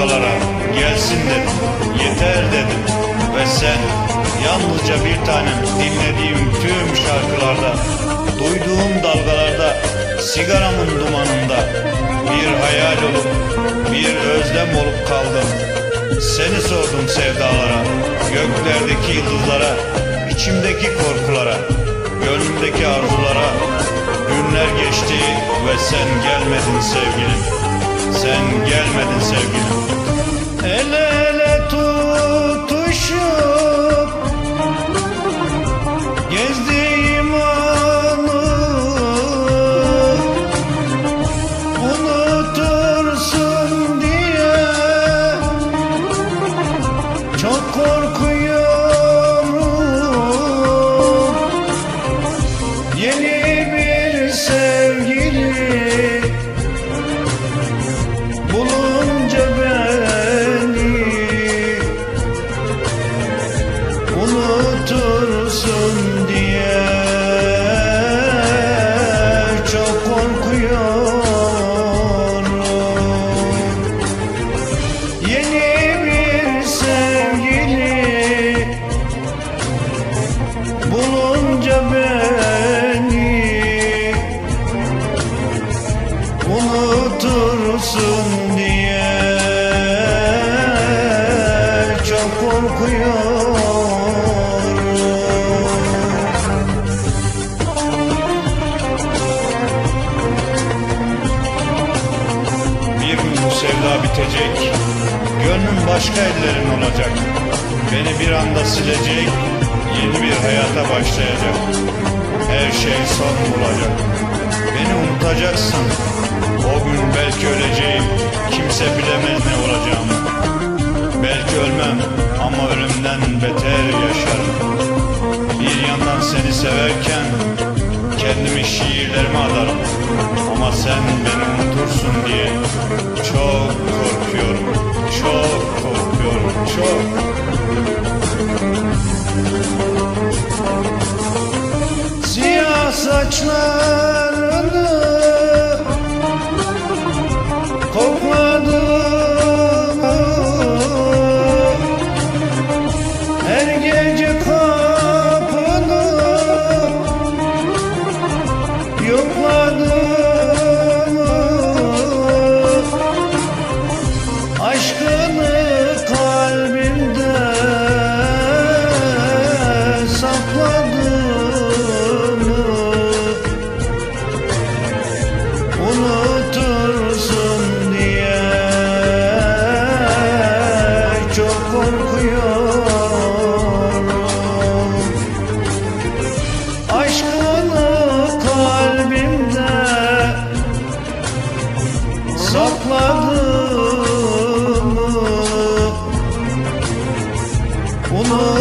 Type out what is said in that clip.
dalgalara gelsin dedim. Yeter dedim. Ve sen yalnızca bir tanem dinlediğim tüm şarkılarda, duyduğum dalgalarda, sigaramın dumanında bir hayal olup, bir özlem olup kaldım. Seni sordum sevdalara, göklerdeki yıldızlara, içimdeki korkulara, gönlümdeki arzulara. Günler geçti ve sen gelmedin sevgilim. Sen gelmedin sevgilim. El ele tutuşup gezdiğim anı unutursun diye çok korkuyorum sevda bitecek, gönlüm başka ellerin olacak. Beni bir anda silecek, yeni bir hayata başlayacak. Her şey son bulacak. Beni unutacaksın. O gün belki öleceğim, kimse bilemez ne olacağımı. Belki ölmem ama ölümden beter yaşarım. Bir yandan seni severken kendimi şiirlerime adarım. Ama sen beni unutursun diye çok korkuyorum. Çok korkuyorum. Çok. Siyah saçlar more.